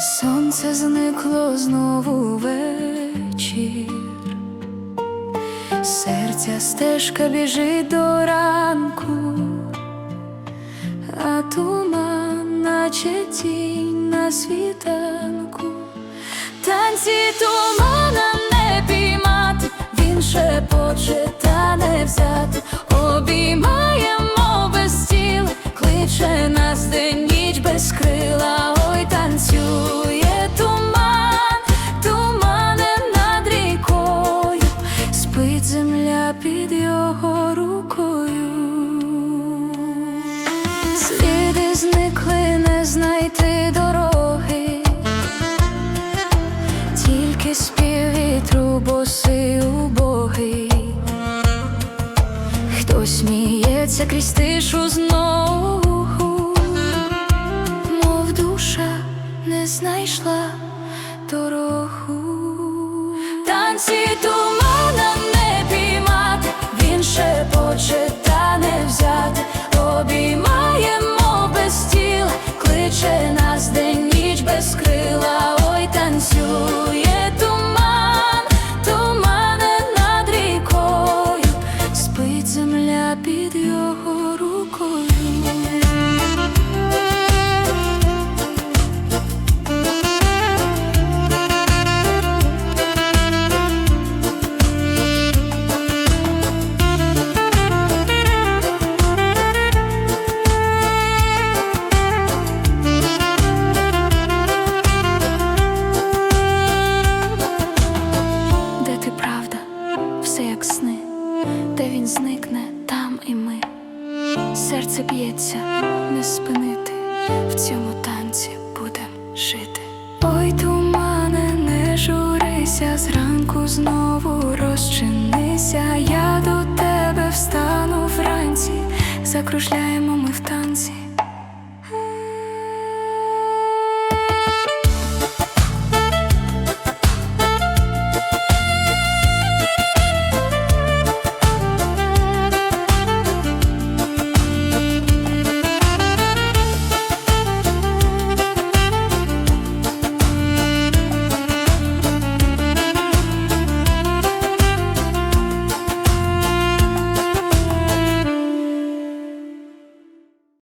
Сонце зникло знову вечір, серця стежка біжить до ранку, а туман, наче тінь на світанку, танці тумана не піймати, він шепоче під його рукою. Сліди зникли, не знайти дороги, тільки спів вітру босий убогий. Хтось сміється крізь тишу знову, мов душа не знайшла дорогу. Танці кличе нас день ніч без крила, ой, танцює туман, тумане над рікою, спить земля під його рукою. І ми. Серце б'ється, не спинити, в цьому танці будем жити. Ой, тумане, не журися, зранку знову розчинися. Я до тебе встану вранці, закружляємо ми